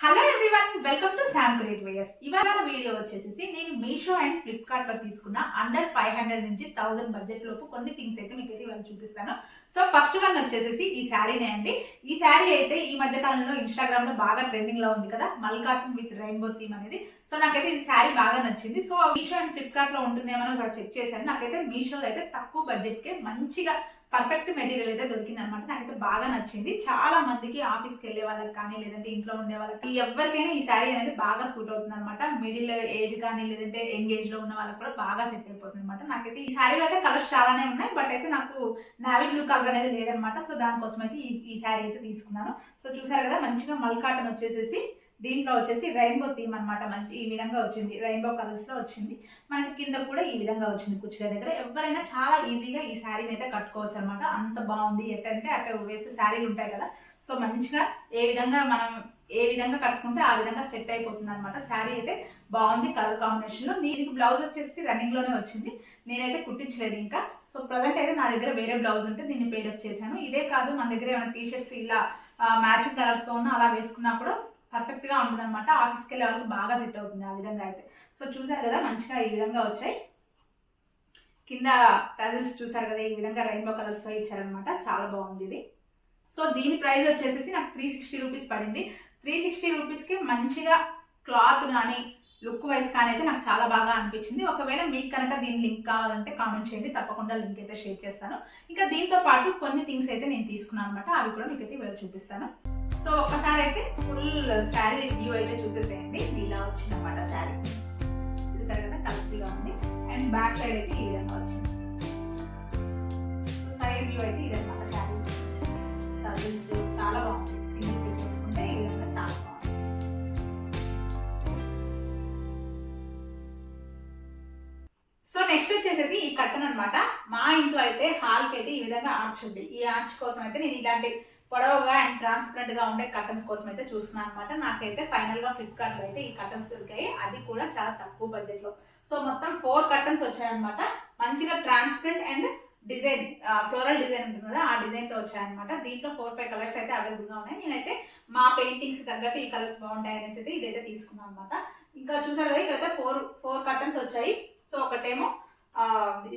Hello everyone welcome to Sam create wears ఇవాళ video వచ్చేసి నేను మీషో అండ్ ఫ్లిప్కార్ట్లో తీసుకున్న అండర్ ఫైవ్ హండ్రెడ్ నుంచి థౌసండ్ బడ్జెట్ లోపు కొన్ని థింగ్స్ అయితే మీకు అయితే ఇవాళ చూపిస్తాను. సో ఫస్ట్ వన్ వచ్చేసి ఈ శారీనే అండి. ఈ శారీ అయితే ఈ మధ్య కాలంలో ఇన్స్టాగ్రామ్లో బాగా ట్రెండింగ్లో ఉంది కదా మల్కాటన్ విత్ రెయిన్బో థీమ్ అనేది. సో నాకైతే ఈ శారీ బాగా నచ్చింది. సో మీషో అండ్ ఫ్లిప్కార్ట్లో ఉంటుందేమో చెక్ చేశాను. నాకైతే మీషోలో అయితే తక్కువ బడ్జెట్ కే మంచిగా పర్ఫెక్ట్ మెటీరియల్ అయితే దొరికింది అనమాట నాకైతే బాగా నచ్చింది. చాలా మందికి ఆఫీస్కి వెళ్ళే వాళ్ళకి కానీ లేదంటే ఇంట్లో ఉండే వాళ్ళకి ఎవరికైనా ఈ శారీ అనేది బాగా సూట్ అవుతుంది అనమాట మిడిల్ ఏజ్ కానీ లేదంటే యంగ్ ఏజ్లో ఉన్న వాళ్ళకి కూడా బాగా సెట్ అయిపోతుంది అనమాట నాకైతే ఈ శారీలో అయితే కలర్స్ చాలానే ఉన్నాయి బట్ అయితే నాకు నావీ బ్లూ కలర్ అనేది లేదనమాట. సో దానికోసం అయితే ఈ ఈ శారీ అయితే తీసుకున్నాను. సో చూసారు కదా మంచిగా మల్ కాటన్ వచ్చేసేసి దీంట్లో వచ్చేసి రెయిన్బో థీమ్ అనమాట మంచి ఈ విధంగా వచ్చింది. రెయిన్బో కలర్స్లో వచ్చింది. మనకి కింద కూడా ఈ విధంగా వచ్చింది కుర్చీల దగ్గర. ఎవరైనా చాలా ఈజీగా ఈ శారీని అయితే కట్టుకోవచ్చు అనమాట అంత బాగుంది. ఎట్టంటే అట్ట వేసే శారీలు ఉంటాయి కదా. సో మంచిగా ఏ విధంగా మనం ఏ విధంగా కట్టుకుంటే ఆ విధంగా సెట్ అయిపోతుంది అనమాట శారీ అయితే బాగుంది. కలర్ కాంబినేషన్లో నీకు బ్లౌజ్ వచ్చేసి రన్నింగ్లోనే వచ్చింది. నేనైతే కుట్టించలేదు ఇంకా. సో ప్రజెంట్ అయితే నా దగ్గర వేరే బ్లౌజ్ ఉంటే దీన్ని పేరప్ చేశాను. ఇదే కాదు మన దగ్గర ఏమైనా టీ షర్ట్స్ ఇలా మ్యాచింగ్ కలర్స్తో ఉన్న అలా వేసుకున్నా కూడా పర్ఫెక్ట్గా ఉంటుంది అనమాట ఆఫీస్కి వెళ్ళే వాళ్ళకి బాగా సెట్ అవుతుంది ఆ విధంగా అయితే. సో చూసారు కదా మంచిగా ఈ విధంగా వచ్చాయి. కింద టజిల్స్ చూసారు కదా ఈ విధంగా రెయిన్బో కలర్స్తో ఇచ్చారనమాట చాలా బాగుంది ఇది. సో దీని ప్రైస్ వచ్చేసి నాకు త్రీ సిక్స్టీ రూపీస్ పడింది. త్రీ సిక్స్టీ రూపీస్కి మంచిగా క్లాత్ కానీ లుక్ వైజ్ కానీ అయితే నాకు చాలా బాగా అనిపించింది. ఒకవేళ మీకు కనుక దీని లింక్ కావాలంటే కామెంట్ చేయండి. తప్పకుండా లింక్ అయితే షేర్ చేస్తాను. ఇంకా దీంతో పాటు కొన్ని థింగ్స్ అయితే నేను తీసుకున్నాను అనమాట అవి కూడా మీకు అయితే ఇవాళ చూపిస్తాను. సో ఒకసారి అయితే ఫుల్ శారీ వ్యూ అయితే చూసేసేయండి. ఇలా వచ్చిందన్నమాట శారీ. చూసారు కదా కలర్ఫుల్గా ఉంది. అండ్ బ్యాక్ సైడ్ అయితే ఈ విధంగా వచ్చింది. సో నెక్స్ట్ వచ్చేసేసి ఈ కట్టన్ అనమాట మా ఇంట్లో అయితే హాల్కి అయితే ఈ విధంగా ఆర్చ్ ఉంది. ఈ ఆర్చ్ కోసం అయితే నేను ఇలాంటి పొడవుగా అండ్ ట్రాన్స్పరెంట్గా ఉండే కర్టన్స్ కోసం అయితే చూస్తున్నాను అనమాట నాకైతే ఫైనల్గా ఫ్లిప్కార్ట్లో అయితే ఈ కర్టన్స్ దొరికాయి. అది కూడా చాలా తక్కువ బడ్జెట్లో. సో మొత్తం ఫోర్ కర్టన్స్ వచ్చాయన్నమాట. మంచిగా transparent and design floral design ఉంటుంది కదా ఆ డిజైన్తో వచ్చాయన్నమాట. దీంట్లో ఫోర్ ఫైవ్ కలర్స్ అయితే అవైలబుల్గా ఉన్నాయి. నేనైతే మా పెయింటింగ్స్ తగ్గట్టు ఈ కలర్స్ బాగుంటాయి అనేసి అయితే ఇదైతే తీసుకున్నాను అనమాట ఇంకా చూసారు కదా ఇక్కడైతే ఫోర్ ఫోర్ కర్టన్స్ వచ్చాయి. సో ఒకటేమో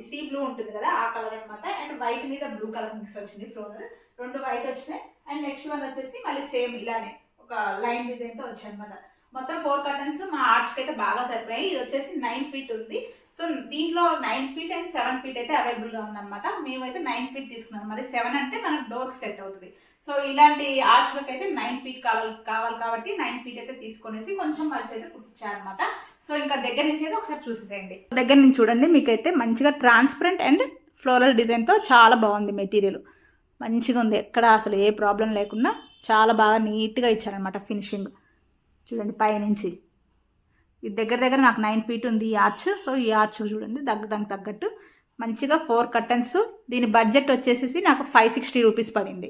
సీ బ్లూ ఉంటుంది కదా ఆ కలర్ అనమాట అండ్ వైట్ మీద బ్లూ కలర్ మిక్స్ వచ్చింది ఫ్లోరల్. రెండు వైట్ వచ్చినాయి. అండ్ నెక్స్ట్ వన్ వచ్చేసి మళ్ళీ సేమ్ ఇలానే ఒక లైన్ డిజైన్తో వచ్చాయనమాట అనమాట మొత్తం ఫోర్ కర్టన్స్ మా ఆర్చ్కి అయితే బాగా సరిపోయాయి. ఇది వచ్చేసి నైన్ ఫీట్ ఉంది. సో దీంట్లో nine feet and seven feet అయితే అవైలబుల్గా ఉందన్నమాట. మేమైతే నైన్ ఫీట్ తీసుకున్నాం. మరి సెవెన్ అంటే మనకు డోర్కి సెట్ అవుతుంది. సో ఇలాంటి ఆర్చ్లకు అయితే నైన్ ఫీట్ కావాలి కావాలి కాబట్టి నైన్ ఫీట్ అయితే తీసుకొనేసి కొంచెం మర్చి అయితే కుట్టించారనమాట సో ఇంకా దగ్గర నుంచి అయితే ఒకసారి చూసేసేయండి. దగ్గర నుంచి చూడండి మీకైతే మంచిగా ట్రాన్స్పరెంట్ అండ్ ఫ్లోరల్ డిజైన్తో చాలా బాగుంది మెటీరియల్ మంచిగా ఉంది ఎక్కడ అసలు ఏ ప్రాబ్లం లేకుండా చాలా బాగా నీట్గా ఇచ్చారనమాట ఫినిషింగ్ చూడండి పైనుంచి. ఇది దగ్గర దగ్గర నాకు నైన్ ఫీట్ ఉంది ఈ ఆర్చ్ సో ఈ ఆర్చ్ చూడండి దగ్గర దానికి తగ్గట్టు మంచిగా ఫోర్ కర్టన్స్ దీని బడ్జెట్ వచ్చేసేసి నాకు ఫైవ్ సిక్స్టీ రూపీస్ పడింది.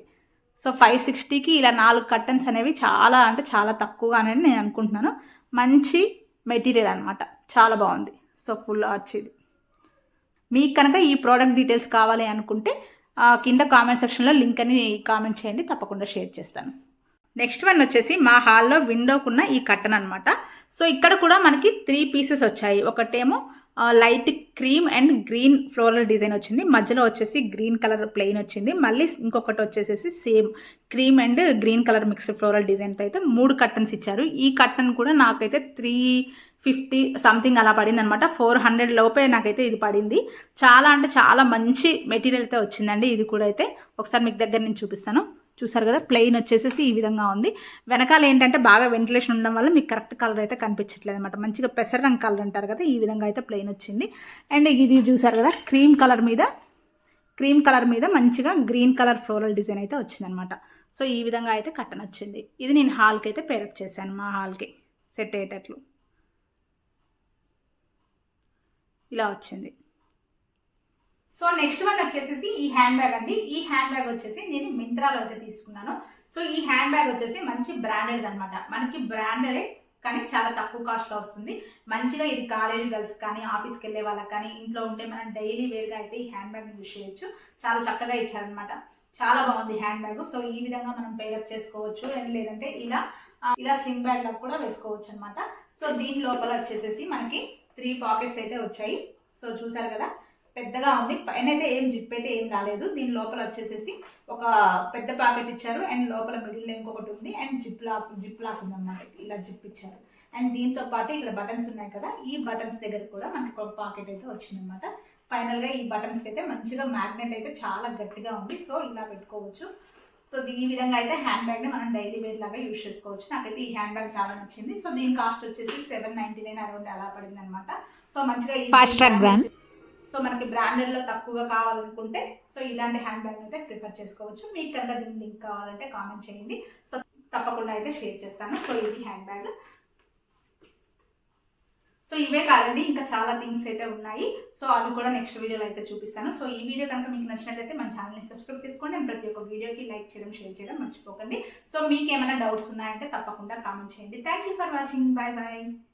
సో ఫైవ్ సిక్స్టీకి ఇలా నాలుగు కర్టన్స్ అనేవి చాలా అంటే చాలా తక్కువగానే నేను అనుకుంటున్నాను. మంచి మెటీరియల్ అనమాట చాలా బాగుంది. సో ఫుల్ ఆర్చ్ ఇది. మీకు కనుక ఈ ప్రోడక్ట్ డీటెయిల్స్ కావాలి అనుకుంటే కింద కామెంట్ సెక్షన్లో లింక్ అని కామెంట్ చేయండి. తప్పకుండా షేర్ చేస్తాను. నెక్స్ట్ వన్ వచ్చేసి మా హాల్లో విండోకున్న ఈ కట్టన్ అనమాట సో ఇక్కడ కూడా మనకి త్రీ పీసెస్ వచ్చాయి. ఒకటేమో light cream and green floral design వచ్చింది. మధ్యలో వచ్చేసి గ్రీన్ కలర్ ప్లెయిన్ వచ్చింది. మళ్ళీ ఇంకొకటి వచ్చేసేసి same cream and green colour mixed floral డిజైన్తో అయితే మూడు కట్టన్స్ ఇచ్చారు. ఈ కట్టన్ కూడా నాకైతే త్రీ ఫిఫ్టీ సంథింగ్ అలా పడింది అనమాట ఫోర్ హండ్రెడ్ లోపే నాకైతే ఇది పడింది. చాలా అంటే చాలా మంచి మెటీరియల్ అయితే వచ్చిందండి. ఇది కూడా అయితే ఒకసారి మీకు దగ్గర నుంచి చూపిస్తాను. చూసారు కదా? ప్లెయిన్ వచ్చేసేసి ఈ విధంగా ఉంది. వెనకాల ఏంటంటే బాగా వెంటిలేషన్ ఉండడం వల్ల మీకు కరెక్ట్ కలర్ అయితే కనిపించట్లేదు అనమాట మంచిగా పెసర రంగు కలర్ అంటారు కదా? ఈ విధంగా అయితే ప్లెయిన్ వచ్చింది. అండ్ ఇది చూసారు కదా? క్రీమ్ కలర్ మీద క్రీమ్ కలర్ మీద మంచిగా గ్రీన్ కలర్ ఫ్లోరల్ డిజైన్ అయితే వచ్చిందనమాట సో ఈ విధంగా అయితే కట్టన్ వచ్చింది. ఇది నేను హాల్కి అయితే పేరప్ చేశాను మా హాల్కి సెట్ అయ్యేటట్లు. ఇలా వచ్చింది. సో నెక్స్ట్ వన్ వచ్చేసి ఈ హ్యాండ్ బ్యాగ్ అండి. ఈ హ్యాండ్ బ్యాగ్ వచ్చేసి నేను మింత్రాలో అయితే తీసుకున్నాను. సో ఈ హ్యాండ్ బ్యాగ్ వచ్చేసి మంచి బ్రాండెడ్ అనమాట మనకి బ్రాండెడే కానీ చాలా తక్కువ కాస్ట్లో వస్తుంది. మంచిగా ఇది కాలేజ్ గర్ల్స్ కానీ ఆఫీస్కి వెళ్ళే వాళ్ళకి కానీ ఇంట్లో ఉంటే మనం డైలీ వేర్గా అయితే ఈ హ్యాండ్ బ్యాగ్ యూజ్ చేయొచ్చు. చాలా చక్కగా ఇచ్చారనమాట చాలా బాగుంది హ్యాండ్ బ్యాగ్. సో ఈ విధంగా మనం పేరప్ చేసుకోవచ్చు. అండ్ లేదంటే ఇలా ఇలా స్లింగ్ బ్యాగ్లో కూడా వేసుకోవచ్చు అనమాట సో దీని లోపల వచ్చేసేసి మనకి త్రీ పాకెట్స్ అయితే వచ్చాయి. సో చూసారు కదా? పెద్దగా ఉంది. పైన అయితే ఏం జిప్ అయితే ఏం రాలేదు. దీని లోపల వచ్చేసేసి ఒక పెద్ద ప్యాకెట్ ఇచ్చారు. అండ్ లోపల మిడిల్ ఇంకొకటి ఉంది. And zip lock zip lock ఉంది అనమాట ఇలా జిప్ ఇచ్చారు. అండ్ దీంతో పాటు ఇక్కడ బటన్స్ ఉన్నాయి కదా ఈ బటన్స్ దగ్గర కూడా మనకి ఒక పాకెట్ అయితే వచ్చిందనమాట ఫైనల్గా ఈ బటన్స్కి అయితే మంచిగా మ్యాగ్నెట్ అయితే చాలా గట్టిగా ఉంది. సో ఇలా పెట్టుకోవచ్చు. సో దీ- ఈ విధంగా అయితే హ్యాండ్ బ్యాగ్ని మనం డైలీ వేర్ లాగా యూజ్ చేసుకోవచ్చు. నాకైతే ఈ హ్యాండ్ బ్యాగ్ చాలా నచ్చింది. సో దీని కాస్ట్ వచ్చేసి సెవెన్ నైన్టీ నైన్ అరౌండ్ అలా పడింది అనమాట సో మంచిగా ఈ Fast track. సో మనకి బ్రాండెడ్లో తక్కువగా కావాలనుకుంటే సో ఇలాంటి హ్యాండ్ బ్యాగ్ అయితే ప్రిఫర్ చేసుకోవచ్చు. మీకు కనుక దీని లింక్ కావాలంటే కామెంట్ చేయండి. సో తప్పకుండా అయితే షేర్ చేస్తాను. సో ఇది హ్యాండ్ బ్యాగ్ సో ఇవే కాదండి ఇంకా చాలా థింగ్స్ అయితే ఉన్నాయి. సో అవి కూడా నెక్స్ట్ వీడియోలో అయితే చూపిస్తాను. సో ఈ వీడియో కనుక మీకు నచ్చినట్లయితే మన ఛానల్ని సబ్స్క్రైబ్ చేసుకోండి. అండ్ ప్రతి ఒక్క వీడియోకి లైక్ చేయడం షేర్ చేయడం మర్చిపోకండి. సో మీకు ఏమైనా డౌట్స్ ఉన్నాయంటే తప్పకుండా కామెంట్ చేయండి. Thank you for watching. Bye bye